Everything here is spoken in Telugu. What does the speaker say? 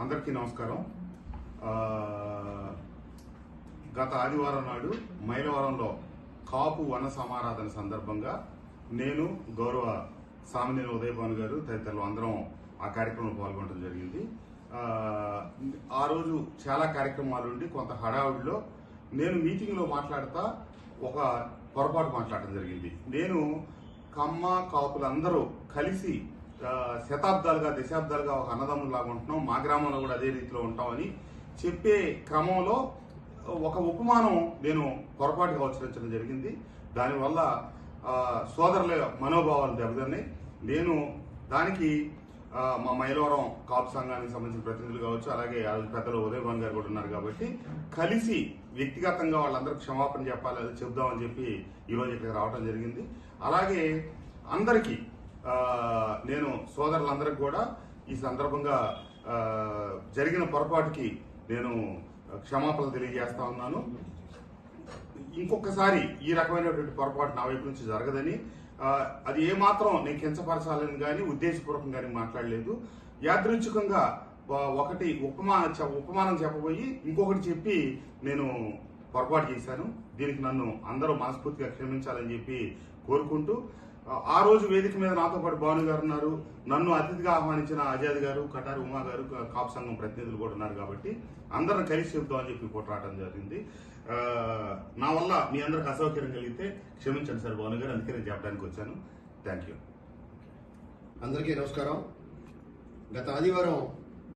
అందరికీ నమస్కారం. గత ఆదివారం నాడు మైలవరంలో కాపు వన సమారాధన సందర్భంగా నేను గౌరవ సామినేని ఉదయభాను గారు తదితరులు అందరం ఆ కార్యక్రమంలో పాల్గొనడం జరిగింది. ఆ, రోజు చాలా కార్యక్రమాలు ఉండి కొంత హడావుడిలో నేను మీటింగ్లో మాట్లాడతా ఒక పొరపాటు మాట్లాడడం జరిగింది. నేను కమ్మ కాపులందరూ కలిసి శతాబ్దాలుగా దశాబ్దాలుగా ఒక అన్నదమ్ములాగా ఉంటున్నాం. మా గ్రామంలో కూడా అదే రీతిలో ఉంటామని చెప్పే క్రమంలో ఒక ఉపమానం నేను పొరపాటుగా ఉచ్చరించడం జరిగింది. దానివల్ల సోదరుల మనోభావాలు దెబ్బతిన్నాయి. నేను దానికి మా మైలవరం కాపు సంఘానికి సంబంధించిన ప్రతినిధులు కావచ్చు అలాగే పెద్దలు ఉదయభాన్ గారు కూడా ఉన్నారు కాబట్టి కలిసి వ్యక్తిగతంగా వాళ్ళందరూ క్షమాపణ చెప్పాలి అది చెప్దామని చెప్పి ఈరోజు ఇక్కడికి రావడం జరిగింది. అలాగే అందరికీ నేను సోదరులందరికీ కూడా ఈ సందర్భంగా జరిగిన పొరపాటుకి నేను క్షమాపణలు తెలియజేస్తా ఉన్నాను. ఇంకొకసారి ఈ రకమైనటువంటి పొరపాటు నా వైపు నుంచి జరగదని అది ఏమాత్రం నేను కించపరచాలని కానీ ఉద్దేశపూర్వకంగా కానీ మాట్లాడలేదు. యాదృచ్ఛికంగా ఒకటి ఉపమా ఉపమానం చెప్పబోయి ఇంకొకటి చెప్పి నేను పొరపాటు చేశాను. దీనికి నన్ను అందరూ మనస్ఫూర్తిగా క్షమించాలని చెప్పి కోరుకుంటూ ఆ, రోజు వేదిక మీద నాతో పాటు భాను గారు ఉన్నారు. నన్ను అతిథిగా ఆహ్వానించిన ఆజాద్ గారు కటారు ఉమా గారు కాపు సంఘం ప్రతినిధులు కూడా ఉన్నారు కాబట్టి అందరం కలిసి చెప్దామని చెప్పి పోట్లాడటం జరిగింది. నా వల్ల మీ అందరికి అసౌకర్యం కలిగితే క్షమించండి సార్ భాను గారు అందుకే నేను చెప్పడానికి వచ్చాను. థ్యాంక్ యూ అందరికీ నమస్కారం. గత ఆదివారం